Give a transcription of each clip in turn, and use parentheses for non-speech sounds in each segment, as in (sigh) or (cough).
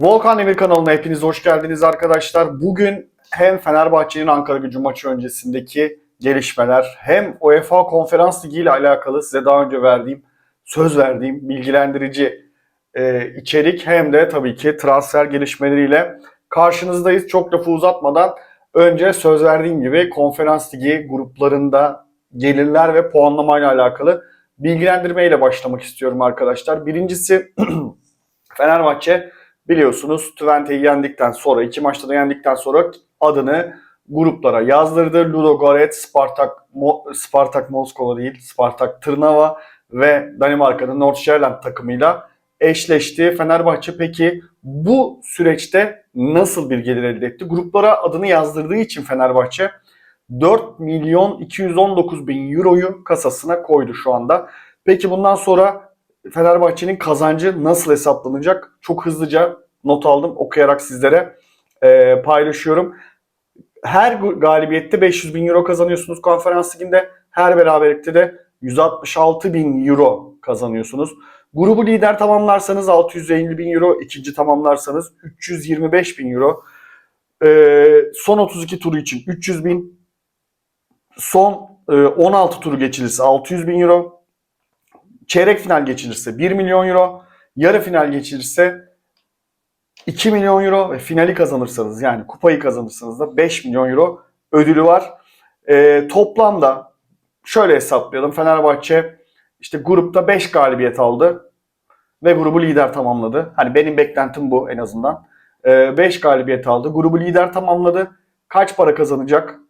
Volkan Demir kanalına hepiniz hoş geldiniz arkadaşlar. Bugün hem Fenerbahçe'nin Ankara gücü maçı öncesindeki gelişmeler hem UEFA Konferans Ligi ile alakalı size daha önce verdiğim, söz verdiğim bilgilendirici e, içerik hem de tabii ki transfer gelişmeleriyle karşınızdayız. Çok lafı uzatmadan önce söz verdiğim gibi Konferans Ligi gruplarında gelirler ve puanlamayla alakalı bilgilendirmeyle başlamak istiyorum arkadaşlar. Birincisi (clears throat) Fenerbahçe biliyorsunuz Twente'yi yendikten sonra, iki maçta da yendikten sonra adını gruplara yazdırdı. Ludogorets, Spartak, Mo- Spartak Moskova değil, Spartak Trnava ve Danimarka'nın Nordsjælland takımıyla eşleşti. Fenerbahçe peki bu süreçte nasıl bir gelir elde etti? Gruplara adını yazdırdığı için Fenerbahçe 4 milyon 219 bin euroyu kasasına koydu şu anda. Peki bundan sonra Fenerbahçe'nin kazancı nasıl hesaplanacak? Çok hızlıca not aldım okuyarak sizlere e, paylaşıyorum. Her galibiyette 500 bin euro kazanıyorsunuz konferans liginde. Her beraberlikte de 166 bin euro kazanıyorsunuz. Grubu lider tamamlarsanız 650 bin euro, ikinci tamamlarsanız 325 bin euro. E, son 32 turu için 300 bin, son e, 16 turu geçilirse 600 bin euro, çeyrek final geçilirse 1 milyon euro, yarı final geçilirse 2 milyon euro ve finali kazanırsanız yani kupayı kazanırsanız da 5 milyon euro ödülü var. Ee, toplamda şöyle hesaplayalım. Fenerbahçe işte grupta 5 galibiyet aldı ve grubu lider tamamladı. Hani benim beklentim bu en azından. 5 galibiyet aldı. Grubu lider tamamladı. Kaç para kazanacak?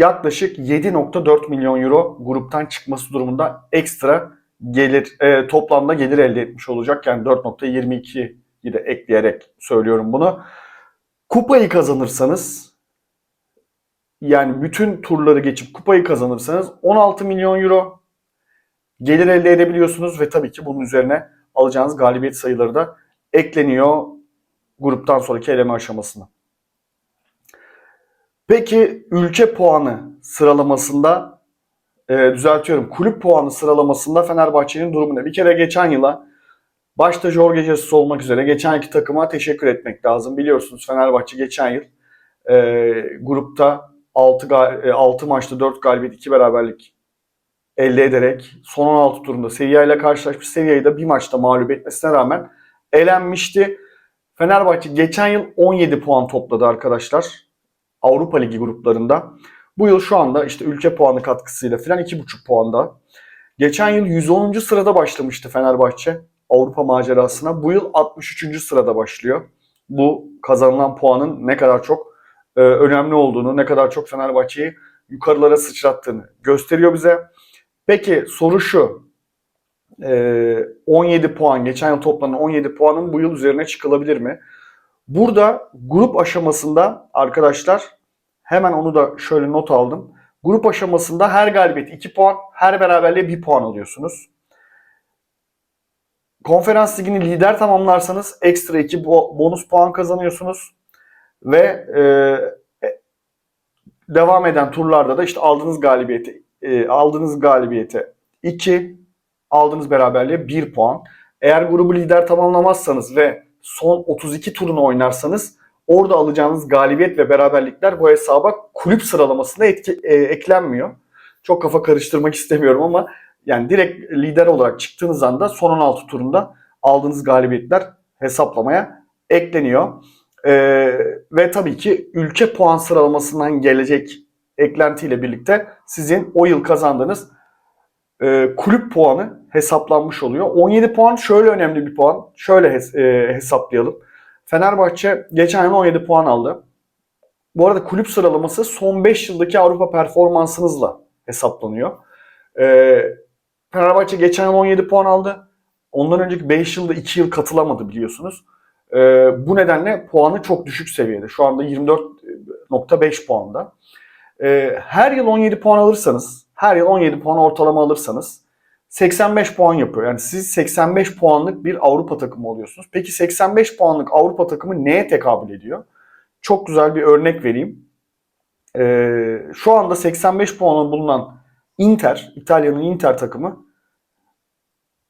Yaklaşık 7.4 milyon euro gruptan çıkması durumunda ekstra gelir e, toplamda gelir elde etmiş olacak. Yani 4.22'yi de ekleyerek söylüyorum bunu. Kupayı kazanırsanız yani bütün turları geçip kupayı kazanırsanız 16 milyon euro gelir elde edebiliyorsunuz ve tabii ki bunun üzerine alacağınız galibiyet sayıları da ekleniyor gruptan sonraki eleme aşamasına. Peki ülke puanı sıralamasında e, düzeltiyorum kulüp puanı sıralamasında Fenerbahçe'nin durumu ne? Bir kere geçen yıla başta Jorge Jesus olmak üzere geçen iki takıma teşekkür etmek lazım. Biliyorsunuz Fenerbahçe geçen yıl e, grupta 6, 6 maçta 4 galibiyet 2 beraberlik elde ederek son 16 turunda Sevilla ile karşılaşmış. Sevilla'yı da bir maçta mağlup etmesine rağmen elenmişti. Fenerbahçe geçen yıl 17 puan topladı arkadaşlar. Avrupa Ligi gruplarında. Bu yıl şu anda işte ülke puanı katkısıyla falan 2,5 puanda. Geçen yıl 110. sırada başlamıştı Fenerbahçe Avrupa macerasına. Bu yıl 63. sırada başlıyor. Bu kazanılan puanın ne kadar çok e, önemli olduğunu, ne kadar çok Fenerbahçe'yi yukarılara sıçrattığını gösteriyor bize. Peki soru şu. E, 17 puan, geçen yıl toplanan 17 puanın bu yıl üzerine çıkılabilir mi? Burada grup aşamasında arkadaşlar hemen onu da şöyle not aldım. Grup aşamasında her galibiyet 2 puan, her beraberliğe 1 puan alıyorsunuz. Konferans ligini lider tamamlarsanız ekstra 2 bonus puan kazanıyorsunuz. Ve e, devam eden turlarda da işte aldığınız galibiyeti e, aldığınız galibiyete 2, aldığınız beraberliğe 1 puan. Eğer grubu lider tamamlamazsanız ve son 32 turunu oynarsanız orada alacağınız galibiyet ve beraberlikler bu hesaba kulüp sıralamasında etki, e, eklenmiyor. Çok kafa karıştırmak istemiyorum ama yani direkt lider olarak çıktığınız anda son 16 turunda aldığınız galibiyetler hesaplamaya ekleniyor. E, ve tabii ki ülke puan sıralamasından gelecek eklentiyle birlikte sizin o yıl kazandığınız e, kulüp puanı hesaplanmış oluyor. 17 puan şöyle önemli bir puan. Şöyle hes- e, hesaplayalım. Fenerbahçe geçen yıl 17 puan aldı. Bu arada kulüp sıralaması son 5 yıldaki Avrupa performansınızla hesaplanıyor. E, Fenerbahçe geçen yıl 17 puan aldı. Ondan önceki 5 yılda 2 yıl katılamadı biliyorsunuz. E, bu nedenle puanı çok düşük seviyede. Şu anda 24.5 puanda. E, her yıl 17 puan alırsanız, her yıl 17 puan ortalama alırsanız 85 puan yapıyor. Yani siz 85 puanlık bir Avrupa takımı oluyorsunuz. Peki 85 puanlık Avrupa takımı neye tekabül ediyor? Çok güzel bir örnek vereyim. Ee, şu anda 85 puanı bulunan Inter, İtalya'nın Inter takımı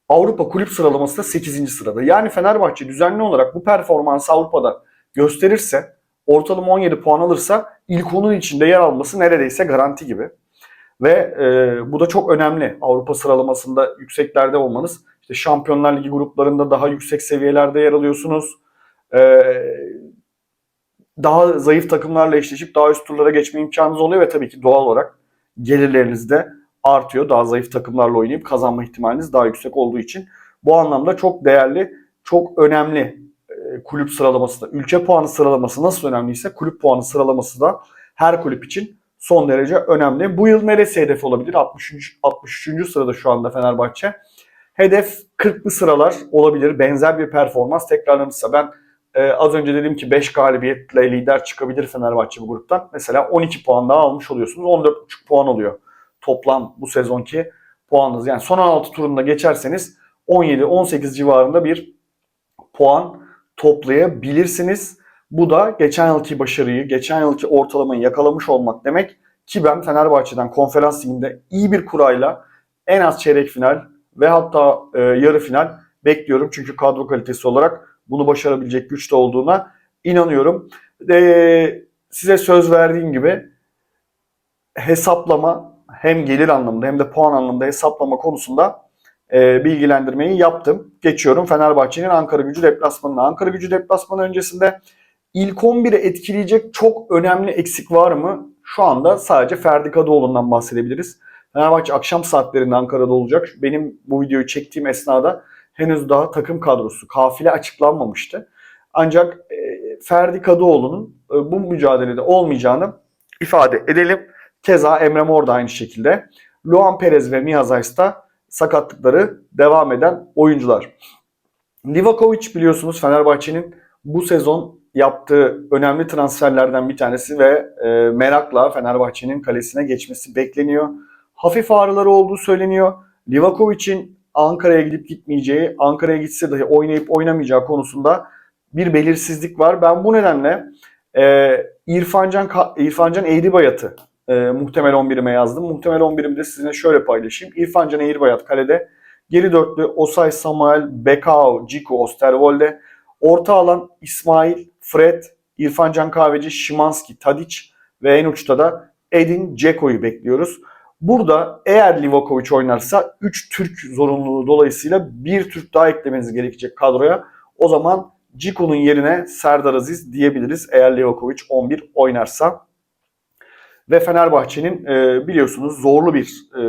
Avrupa kulüp sıralamasında 8. sırada. Yani Fenerbahçe düzenli olarak bu performansı Avrupa'da gösterirse, ortalama 17 puan alırsa ilk onun içinde yer alması neredeyse garanti gibi. Ve e, bu da çok önemli. Avrupa sıralamasında yükseklerde olmanız. İşte Şampiyonlar Ligi gruplarında daha yüksek seviyelerde yer alıyorsunuz. E, daha zayıf takımlarla eşleşip daha üst turlara geçme imkanınız oluyor ve tabii ki doğal olarak gelirleriniz de artıyor. Daha zayıf takımlarla oynayıp kazanma ihtimaliniz daha yüksek olduğu için. Bu anlamda çok değerli, çok önemli e, kulüp sıralaması da. Ülke puanı sıralaması nasıl önemliyse kulüp puanı sıralaması da her kulüp için son derece önemli. Bu yıl neresi hedef olabilir? 63. 63. sırada şu anda Fenerbahçe. Hedef 40'lı sıralar olabilir. Benzer bir performans tekrarlanırsa ben e, az önce dedim ki 5 galibiyetle lider çıkabilir Fenerbahçe bu gruptan. Mesela 12 puan daha almış oluyorsunuz. 14,5 puan oluyor toplam bu sezonki puanınız. Yani son 16 turunda geçerseniz 17-18 civarında bir puan toplayabilirsiniz. Bu da geçen yılki başarıyı, geçen yılki ortalamayı yakalamış olmak demek ki ben Fenerbahçe'den konferans liginde iyi bir kurayla en az çeyrek final ve hatta e, yarı final bekliyorum. Çünkü kadro kalitesi olarak bunu başarabilecek güçte olduğuna inanıyorum. E, size söz verdiğim gibi hesaplama hem gelir anlamında hem de puan anlamında hesaplama konusunda e, bilgilendirmeyi yaptım. Geçiyorum Fenerbahçe'nin Ankara gücü deplasmanına. Ankara gücü deplasmanı öncesinde ilk 11'i etkileyecek çok önemli eksik var mı? Şu anda sadece Ferdi Kadıoğlu'ndan bahsedebiliriz. Fenerbahçe akşam saatlerinde Ankara'da olacak. Benim bu videoyu çektiğim esnada henüz daha takım kadrosu, kafile açıklanmamıştı. Ancak e, Ferdi Kadıoğlu'nun e, bu mücadelede olmayacağını ifade edelim. Keza Emre Mor da aynı şekilde. Luan Perez ve Miha Zayt da sakatlıkları devam eden oyuncular. Livakovic biliyorsunuz Fenerbahçe'nin bu sezon yaptığı önemli transferlerden bir tanesi ve e, merakla Fenerbahçe'nin kalesine geçmesi bekleniyor. Hafif ağrıları olduğu söyleniyor. Livakovic'in Ankara'ya gidip gitmeyeceği, Ankara'ya gitse dahi oynayıp oynamayacağı konusunda bir belirsizlik var. Ben bu nedenle e, İrfancan, İrfancan Eğribayat'ı e, muhtemel 11'ime yazdım. Muhtemel 11'imi de sizinle şöyle paylaşayım. İrfan Can Eğirbayat kalede. Geri dörtlü Osay Samuel, Bekao, Ciku, Osterwolde. Orta alan İsmail, Fred, İrfan Can Kahveci, Şimanski, Tadic ve en uçta da Edin Dzeko'yu bekliyoruz. Burada eğer Livakovic oynarsa 3 Türk zorunluluğu dolayısıyla bir Türk daha eklemeniz gerekecek kadroya. O zaman Ciku'nun yerine Serdar Aziz diyebiliriz eğer Livakovic 11 oynarsa. Ve Fenerbahçe'nin e, biliyorsunuz zorlu bir e,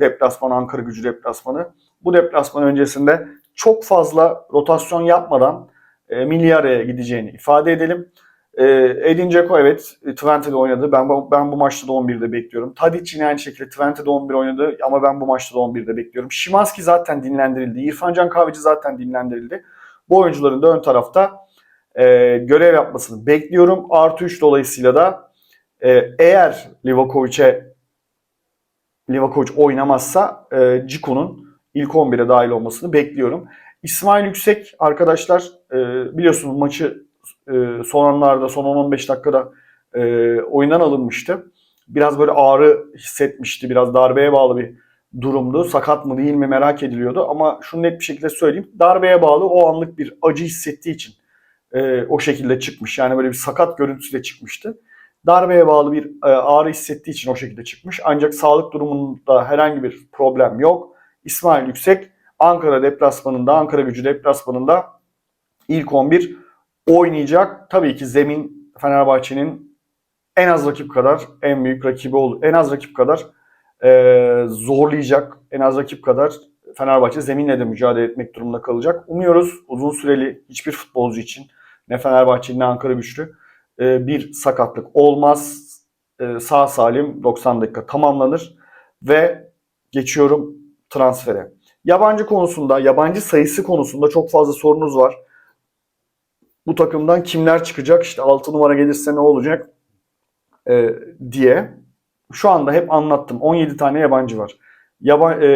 deplasman Ankara gücü deplasmanı. Bu deplasman öncesinde çok fazla rotasyon yapmadan e, milli gideceğini ifade edelim. E, Edin Dzeko evet Twente'de oynadı. Ben, ben bu maçta da 11'de bekliyorum. Tadic yine aynı şekilde Twente'de 11 oynadı ama ben bu maçta da 11'de bekliyorum. Şimanski zaten dinlendirildi. İrfan Can Kahveci zaten dinlendirildi. Bu oyuncuların da ön tarafta e, görev yapmasını bekliyorum. Artı 3 dolayısıyla da ee, eğer Livakovic'e Livakovic oynamazsa e, Ciku'nun ilk 11'e dahil olmasını bekliyorum. İsmail Yüksek arkadaşlar e, biliyorsunuz maçı e, son anlarda son 10-15 dakikada e, oyundan alınmıştı. Biraz böyle ağrı hissetmişti. Biraz darbeye bağlı bir durumdu. Sakat mı değil mi merak ediliyordu. Ama şunu net bir şekilde söyleyeyim. Darbeye bağlı o anlık bir acı hissettiği için e, o şekilde çıkmış. Yani böyle bir sakat görüntüsüyle çıkmıştı darbeye bağlı bir e, ağrı hissettiği için o şekilde çıkmış. Ancak sağlık durumunda herhangi bir problem yok. İsmail Yüksek Ankara deplasmanında, Ankara gücü deplasmanında ilk 11 oynayacak. Tabii ki zemin Fenerbahçe'nin en az rakip kadar en büyük rakibi oldu. En az rakip kadar e, zorlayacak. En az rakip kadar Fenerbahçe zeminle de mücadele etmek durumunda kalacak. Umuyoruz uzun süreli hiçbir futbolcu için ne Fenerbahçe ne Ankara güçlü e, bir sakatlık olmaz. E, sağ salim 90 dakika tamamlanır ve geçiyorum transfere. Yabancı konusunda, yabancı sayısı konusunda çok fazla sorunuz var. Bu takımdan kimler çıkacak, işte 6 numara gelirse ne olacak e, diye. Şu anda hep anlattım. 17 tane yabancı var. Yaba, e,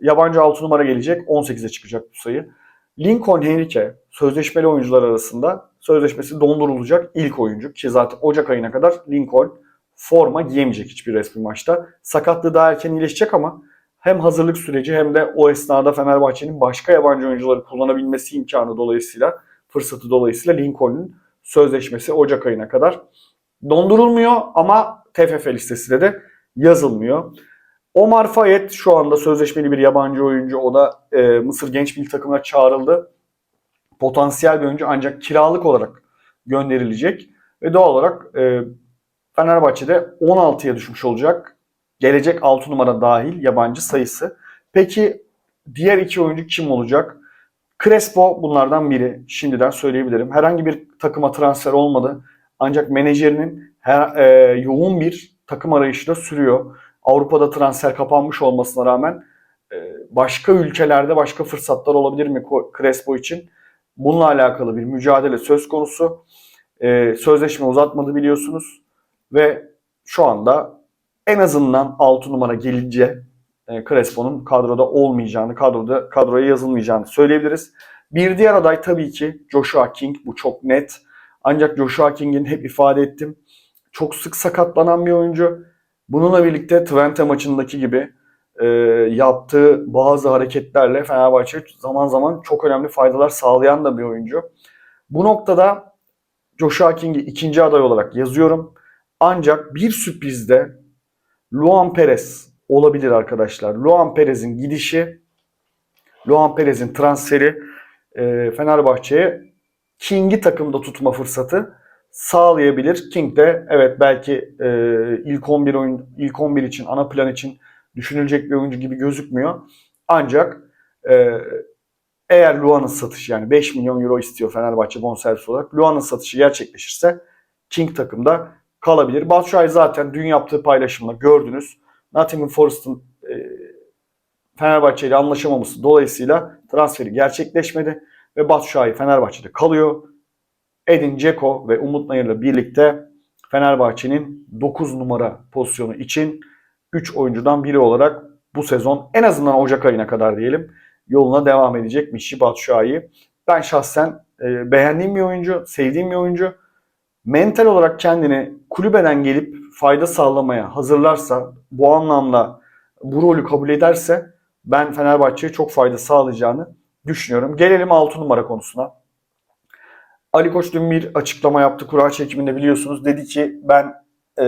yabancı 6 numara gelecek, 18'e çıkacak bu sayı. Lincoln Henrique sözleşmeli oyuncular arasında sözleşmesi dondurulacak ilk oyuncu ki zaten Ocak ayına kadar Lincoln forma giyemeyecek hiçbir resmi maçta. Sakatlığı daha erken iyileşecek ama hem hazırlık süreci hem de o esnada Fenerbahçe'nin başka yabancı oyuncuları kullanabilmesi imkanı dolayısıyla, fırsatı dolayısıyla Lincoln'un sözleşmesi Ocak ayına kadar dondurulmuyor ama TFF listesinde de yazılmıyor. Omar Fayet şu anda sözleşmeli bir yabancı oyuncu. O da e, Mısır genç milli takımına çağrıldı. Potansiyel bir oyuncu ancak kiralık olarak gönderilecek. Ve doğal olarak e, Fenerbahçe'de 16'ya düşmüş olacak. Gelecek 6 numara dahil yabancı sayısı. Peki diğer iki oyuncu kim olacak? Crespo bunlardan biri. Şimdiden söyleyebilirim. Herhangi bir takıma transfer olmadı. Ancak menajerinin her, e, yoğun bir takım arayışı da sürüyor. Avrupa'da transfer kapanmış olmasına rağmen e, başka ülkelerde başka fırsatlar olabilir mi Crespo için? Bununla alakalı bir mücadele söz konusu. E, sözleşme uzatmadı biliyorsunuz. Ve şu anda en azından 6 numara gelince e, Crespo'nun kadroda olmayacağını, kadroda kadroya yazılmayacağını söyleyebiliriz. Bir diğer aday tabii ki Joshua King. Bu çok net. Ancak Joshua King'in hep ifade ettim. Çok sık sakatlanan bir oyuncu. Bununla birlikte Twente maçındaki gibi e, yaptığı bazı hareketlerle Fenerbahçe zaman zaman çok önemli faydalar sağlayan da bir oyuncu. Bu noktada Joshua King'i ikinci aday olarak yazıyorum. Ancak bir sürprizde Luan Perez olabilir arkadaşlar. Luan Perez'in gidişi, Luan Perez'in transferi e, Fenerbahçe'ye King'i takımda tutma fırsatı sağlayabilir. King de evet belki e, ilk 11 oyun ilk 11 için ana plan için düşünülecek bir oyuncu gibi gözükmüyor. Ancak e, eğer Luan'ın satışı yani 5 milyon euro istiyor Fenerbahçe bonservis olarak. Luan'ın satışı gerçekleşirse King takımda kalabilir. Batshuayi zaten dün yaptığı paylaşımla gördünüz. Nottingham Forest'ın e, Fenerbahçe ile anlaşamaması dolayısıyla transferi gerçekleşmedi ve Batshuayi Fenerbahçe'de kalıyor. Edin Dzeko ve Umut Nayır'la birlikte Fenerbahçe'nin 9 numara pozisyonu için 3 oyuncudan biri olarak bu sezon en azından Ocak ayına kadar diyelim yoluna devam edecek Mişi Batshuayi. Ben şahsen e, beğendiğim bir oyuncu, sevdiğim bir oyuncu. Mental olarak kendini kulübeden gelip fayda sağlamaya hazırlarsa, bu anlamda bu rolü kabul ederse ben Fenerbahçe'ye çok fayda sağlayacağını düşünüyorum. Gelelim 6 numara konusuna. Ali Koç dün bir açıklama yaptı kura çekiminde biliyorsunuz. Dedi ki ben e,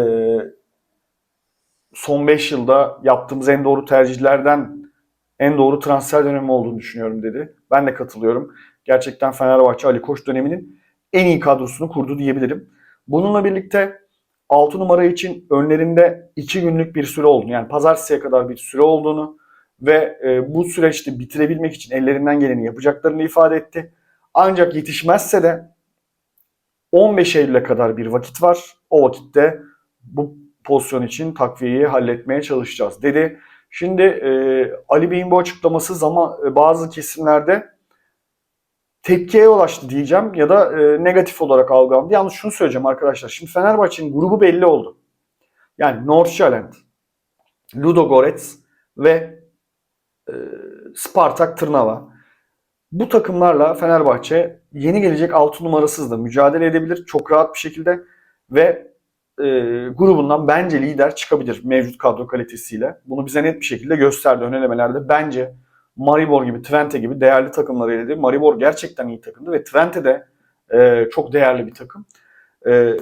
son 5 yılda yaptığımız en doğru tercihlerden en doğru transfer dönemi olduğunu düşünüyorum dedi. Ben de katılıyorum. Gerçekten Fenerbahçe Ali Koç döneminin en iyi kadrosunu kurdu diyebilirim. Bununla birlikte 6 numara için önlerinde 2 günlük bir süre olduğunu yani pazartesiye kadar bir süre olduğunu ve e, bu süreçte bitirebilmek için ellerinden geleni yapacaklarını ifade etti. Ancak yetişmezse de 15 Eylül'e kadar bir vakit var. O vakitte bu pozisyon için takviyeyi halletmeye çalışacağız dedi. Şimdi e, Ali Bey'in bu açıklaması zaman e, bazı kesimlerde tepkiye ulaştı diyeceğim ya da e, negatif olarak algılandı. Yalnız şunu söyleyeceğim arkadaşlar. Şimdi Fenerbahçe'nin grubu belli oldu. Yani Nordsjælland, Ludogorets ve e, Spartak Trnava. Bu takımlarla Fenerbahçe yeni gelecek 6 numarasız da mücadele edebilir çok rahat bir şekilde ve e, grubundan bence lider çıkabilir mevcut kadro kalitesiyle. Bunu bize net bir şekilde gösterdi ön elemelerde. Bence Maribor gibi, Twente gibi değerli takımlar eledi. Maribor gerçekten iyi takımdı ve Twente de e, çok değerli bir takım. E,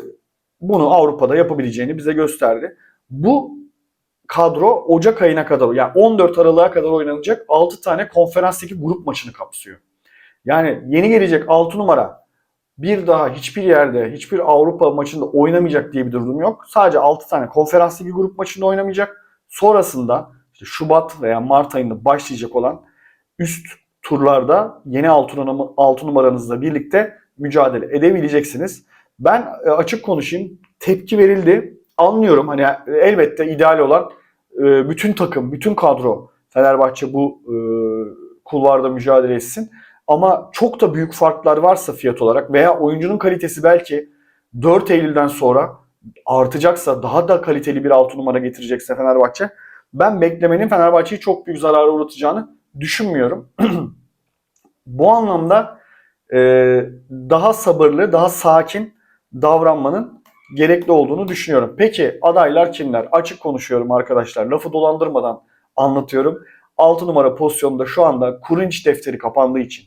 bunu Avrupa'da yapabileceğini bize gösterdi. Bu kadro Ocak ayına kadar yani 14 Aralık'a kadar oynanacak 6 tane konferanstaki grup maçını kapsıyor. Yani yeni gelecek 6 numara bir daha hiçbir yerde, hiçbir Avrupa maçında oynamayacak diye bir durum yok. Sadece 6 tane konferanstaki grup maçında oynamayacak. Sonrasında işte Şubat veya Mart ayında başlayacak olan üst turlarda yeni 6 numaranızla birlikte mücadele edebileceksiniz. Ben e, açık konuşayım. Tepki verildi. Anlıyorum hani elbette ideal olan e, bütün takım, bütün kadro Fenerbahçe bu e, kulvarda mücadele etsin. Ama çok da büyük farklar varsa fiyat olarak veya oyuncunun kalitesi belki 4 Eylül'den sonra artacaksa daha da kaliteli bir 6 numara getirecekse Fenerbahçe ben beklemenin Fenerbahçe'yi çok büyük zarara uğratacağını düşünmüyorum. (clears throat) Bu anlamda e, daha sabırlı, daha sakin davranmanın gerekli olduğunu düşünüyorum. Peki adaylar kimler? Açık konuşuyorum arkadaşlar. Lafı dolandırmadan anlatıyorum. 6 numara pozisyonda şu anda Kurinç defteri kapandığı için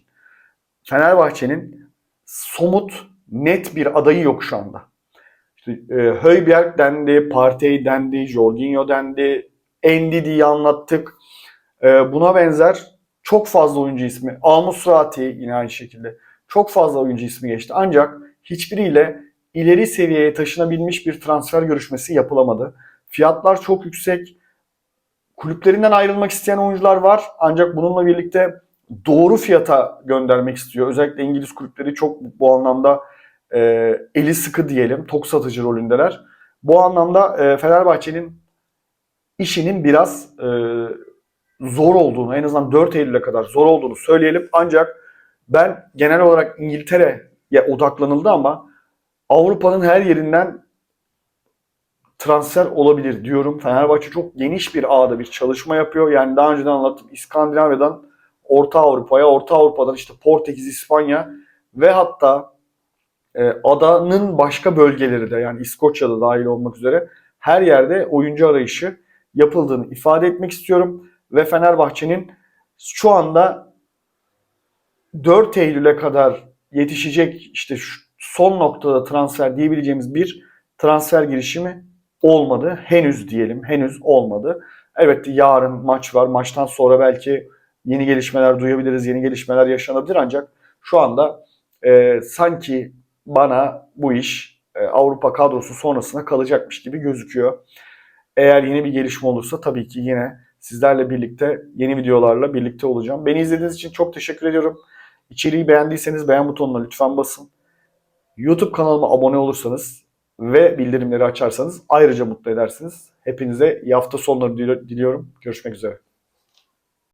Fenerbahçe'nin somut, net bir adayı yok şu anda. İşte, e, Højbjerg dendi, Partey dendi, Jorginho dendi, Endidi'yi anlattık. E, buna benzer çok fazla oyuncu ismi. Almusrati yine aynı şekilde. Çok fazla oyuncu ismi geçti. Ancak hiçbiriyle ileri seviyeye taşınabilmiş bir transfer görüşmesi yapılamadı. Fiyatlar çok yüksek. Kulüplerinden ayrılmak isteyen oyuncular var. Ancak bununla birlikte doğru fiyata göndermek istiyor. Özellikle İngiliz kulüpleri çok bu anlamda e, eli sıkı diyelim. Tok satıcı rolündeler. Bu anlamda e, Fenerbahçe'nin işinin biraz e, zor olduğunu, en azından 4 Eylül'e kadar zor olduğunu söyleyelim. Ancak ben genel olarak İngiltere'ye odaklanıldı ama Avrupa'nın her yerinden transfer olabilir diyorum. Fenerbahçe çok geniş bir ağda bir çalışma yapıyor. Yani daha önceden anlattım İskandinavya'dan Orta Avrupa'ya, Orta Avrupa'dan işte Portekiz, İspanya ve hatta e, adanın başka bölgeleri de yani İskoçya'da dahil olmak üzere her yerde oyuncu arayışı yapıldığını ifade etmek istiyorum. Ve Fenerbahçe'nin şu anda 4 Eylül'e kadar yetişecek işte şu son noktada transfer diyebileceğimiz bir transfer girişimi olmadı. Henüz diyelim. Henüz olmadı. Evet yarın maç var. Maçtan sonra belki yeni gelişmeler duyabiliriz. Yeni gelişmeler yaşanabilir ancak şu anda e, sanki bana bu iş e, Avrupa kadrosu sonrasına kalacakmış gibi gözüküyor. Eğer yeni bir gelişme olursa tabii ki yine sizlerle birlikte yeni videolarla birlikte olacağım. Beni izlediğiniz için çok teşekkür ediyorum. İçeriği beğendiyseniz beğen butonuna lütfen basın. YouTube kanalıma abone olursanız ve bildirimleri açarsanız ayrıca mutlu edersiniz. Hepinize iyi hafta sonları diliyorum. Görüşmek üzere.